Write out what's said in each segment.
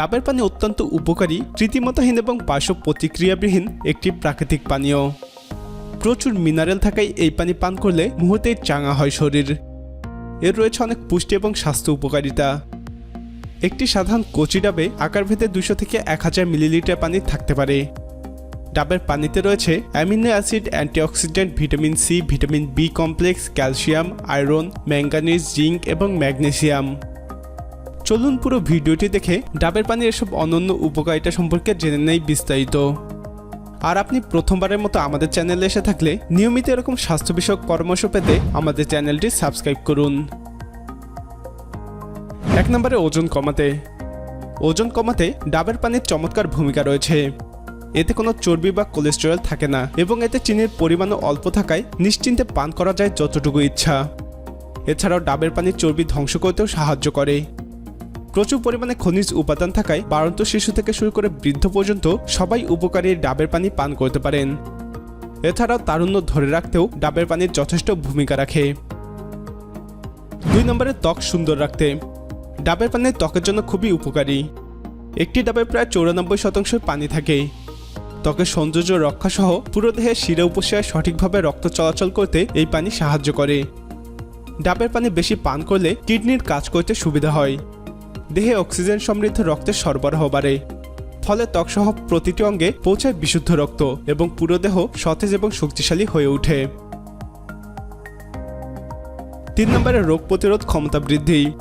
ডাবের পানি অত্যন্ত উপকারী রীতিমতহীন এবং পার্শ্ব প্রতিক্রিয়াবিহীন একটি প্রাকৃতিক পানীয়। প্রচুর মিনারেল থাকায় এই পানি পান করলে মুহূর্তেই চাঙা হয় শরীর। এর রয়েছে অনেক পুষ্টি এবং স্বাস্থ্য উপকারিতা। একটি সাধারণ কচি ডাবে আকার ভেদে দুশো থেকে এক হাজার মিলিলিটার পানি থাকতে পারে। ডাবের পানিতে রয়েছে amino acid, antioxidant, vitamin C, vitamin B complex, calcium, iron manganese zinc এবং ম্যাগনেসিয়াম। চলুন পুরো ভিডিওটি দেখে ডাবের পানির এসব অনন্য উপকারিতা সম্পর্কে জেনে নেই বিস্তারিত। আর আপনি প্রথমবারের মতো আমাদের চ্যানেলে এসে থাকলে নিয়মিত এরকম স্বাস্থ্য বিষয়ক পরামর্শ পেতে আমাদের চ্যানেলটি সাবস্ক্রাইব করুন। এক নম্বরে ওজন কমাতে। ওজন কমাতে ডাবের পানির চমৎকার ভূমিকা রয়েছে। এতে কোনো চর্বি বা কোলেস্টেরল থাকে না এবং এতে চিনির পরিমাণও অল্প থাকায় নিশ্চিন্তে পান করা যায় যতটুকু ইচ্ছা। এছাড়াও ডাবের পানির চর্বি ধ্বংস করতেও সাহায্য করে। প্রচুর পরিমাণে খনিজ উপাদান থাকায় বাড়ন্ত শিশু থেকে শুরু করে বৃদ্ধ পর্যন্ত সবাই উপকারী ডাবের পানি পান করতে পারেন। এছাড়াও তারুণ্য ধরে রাখতেও ডাবের পানির যথেষ্ট ভূমিকা রাখে। দুই নম্বরে ত্বক সুন্দর রাখতে। ডাবের পানি ত্বকের জন্য খুবই উপকারী। একটি ডাবে প্রায় চৌরানব্বই শতাংশ পানি থাকে। ত্বকের সৌন্দর্য রক্ষা সহ পুরো দেহের শিরা উপশিরায় সঠিকভাবে রক্ত চলাচল করতে এই পানি সাহায্য করে। ডাবের পানি বেশি পান করলে কিডনির কাজ করতে সুবিধা হয়। দেহে অক্সিজেন সমৃদ্ধ রক্তের সরবরাহ বাড়ে। ফলে ত্বকসহ প্রতিটি অঙ্গে পৌঁছায় বিশুদ্ধ রক্ত এবং পুরো দেহ সতেজ এবং শক্তিশালী হয়ে ওঠে। তিন নম্বরে রোগ প্রতিরোধ ক্ষমতা বৃদ্ধি।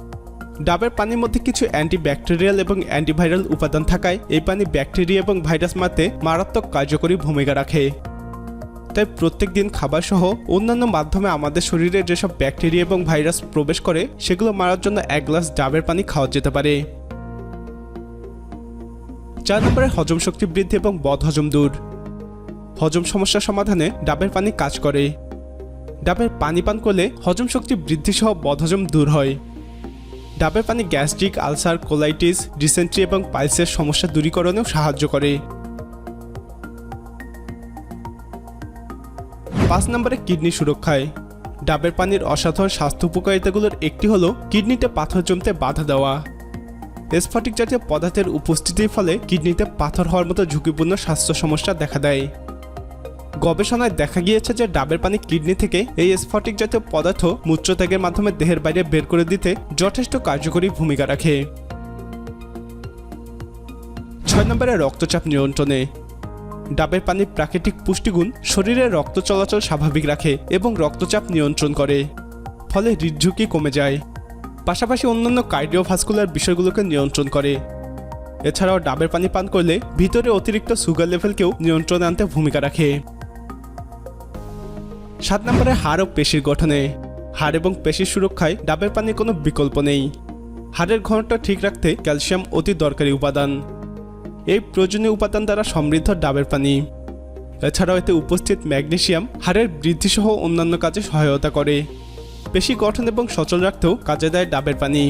ডাবের পানির মধ্যে কিছু অ্যান্টিব্যাকটেরিয়াল এবং অ্যান্টিভাইরাল উপাদান থাকায় এই পানি ব্যাকটেরিয়া এবং ভাইরাস মারতে মারাত্মক কার্যকরী ভূমিকা রাখে। তাই প্রত্যেক দিন খাবার সহ অন্যান্য মাধ্যমে আমাদের শরীরে যেসব ব্যাকটেরিয়া এবং ভাইরাস প্রবেশ করে, সেগুলো মারার জন্য এক গ্লাস ডাবের পানি খাওয়া যেতে পারে। চার নম্বরে হজম শক্তি বৃদ্ধি এবং বদহজম দূর। হজম সমস্যা সমাধানে ডাবের পানি কাজ করে। ডাবের পানি পান করলে হজম শক্তি বৃদ্ধি সহ বদহজম দূর হয়। ডাবের পানি গ্যাস্ট্রিক, আলসার, কোলাইটিস, ডিসেন্ট্রি এবং পাইলসের সমস্যা দূরীকরণেও সাহায্য করে। পাঁচ নম্বরে কিডনি সুরক্ষায়। ডাবের পানির অসাধারণ স্বাস্থ্য উপকারিতাগুলোর একটি হলো কিডনিতে পাথর জমতে বাধা দেওয়া। স্ফটিক জাতীয় পদার্থের উপস্থিতির ফলে কিডনিতে পাথর হওয়ার মতো ঝুঁকিপূর্ণ স্বাস্থ্য সমস্যা দেখা দেয়। গবেষণায় দেখা গিয়েছে যে ডাবের পানি কিডনি থেকে এই স্ফটিক জাতীয় পদার্থ মূত্রত্যাগের মাধ্যমে দেহের বাইরে বের করে দিতে যথেষ্ট কার্যকরী ভূমিকা রাখে। ছয় নম্বরে রক্তচাপ নিয়ন্ত্রণে। ডাবের পানির প্রাকৃতিক পুষ্টিগুণ শরীরে রক্ত চলাচল স্বাভাবিক রাখে এবং রক্তচাপ নিয়ন্ত্রণ করে, ফলে হৃদঝুঁকি কমে যায়। পাশাপাশি অন্যান্য কার্ডিওভাস্কুলার বিষয়গুলোকে নিয়ন্ত্রণ করে। এছাড়াও ডাবের পানি পান করলে ভিতরে অতিরিক্ত সুগার লেভেলকেও নিয়ন্ত্রণে আনতে ভূমিকা রাখে। সাত নম্বরে হাড় ও পেশির গঠনে। হাড় এবং পেশির সুরক্ষায় ডাবের পানির কোনো বিকল্প নেই। হাড়ের ঘনত্ব ঠিক রাখতে ক্যালসিয়াম অতি দরকারি উপাদান। এই প্রয়োজনীয় উপাদান দ্বারা সমৃদ্ধ ডাবের পানি। এছাড়াও এতে উপস্থিত ম্যাগনেসিয়াম, হাড়ের বৃদ্ধিসহ অন্যান্য কাজে সহায়তা করে। পেশি গঠন এবং সচল রাখতেও কাজে দেয় ডাবের পানি।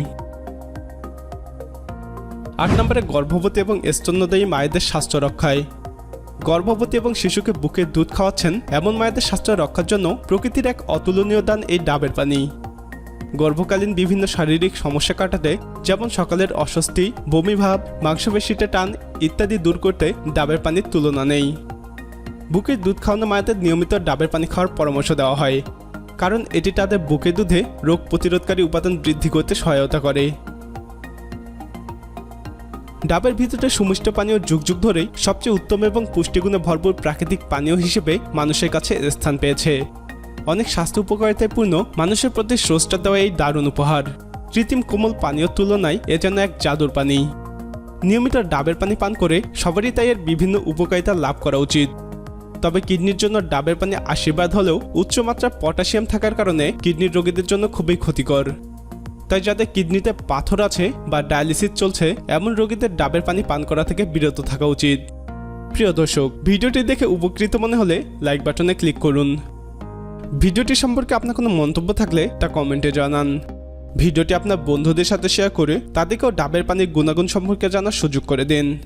আট নম্বরে গর্ভবতী এবং স্তন্যদায়ী মায়েদের স্বাস্থ্য রক্ষায়। গর্ভবতী এবং শিশুকে বুকে দুধ খাওয়াচ্ছেন এমন মায়েদের স্বাস্থ্য রক্ষার জন্য প্রকৃতির এক অতুলনীয় দান এই ডাবের পানি। গর্ভকালীন বিভিন্ন শারীরিক সমস্যা কাটাতে, যেমন সকালের অস্বস্তি বমিভাব মাংসপেশিতে টান ইত্যাদি দূর করতে ডাবের পানির তুলনা নেই। বুকের দুধ খাওয়ানো মায়েদের নিয়মিত ডাবের পানি খাওয়ার পরামর্শ দেওয়া হয়, কারণ এটি তাদের বুকের দুধে রোগ প্রতিরোধকারী উপাদান বৃদ্ধি করতে সহায়তা করে। ডাবের ভিতরে সুমিষ্ট পানীয় যুগ যুগ ধরেই সবচেয়ে উত্তম এবং পুষ্টিগুণে ভরপুর প্রাকৃতিক পানীয় হিসেবে মানুষের কাছে স্থান পেয়েছে। অনেক স্বাস্থ্য উপকারিতায় পূর্ণ, মানুষের প্রতি স্রষ্টা দেওয়া এই দারুণ উপহার। কৃত্রিম কোমল পানীয় তুলনায় এ যেন এক জাদুর পানি। নিয়মিত ডাবের পানি পান করে সবারই তাই এর বিভিন্ন উপকারিতা লাভ করা উচিত। তবে কিডনির জন্য ডাবের পানি আশীর্বাদ হলেও উচ্চমাত্রার পটাশিয়াম থাকার কারণে কিডনির রোগীদের জন্য খুবই ক্ষতিকর। তাই যাদের কিডনিতে পাথর আছে বা ডায়ালিসিস চলছে, এমন রোগীদের ডাবের পানি পান করা থেকে বিরত থাকা উচিত। প্রিয় দর্শক, ভিডিওটি দেখে উপকৃত মনে হলে লাইক বাটনে ক্লিক করুন। ভিডিওটি সম্পর্কে আপনার কোনো মন্তব্য থাকলে তা কমেন্টে জানান। ভিডিওটি আপনার বন্ধুদের সাথে শেয়ার করে তাদেরকেও ডাবের পানির গুণাগুণ সম্পর্কে জানার সুযোগ করে দিন।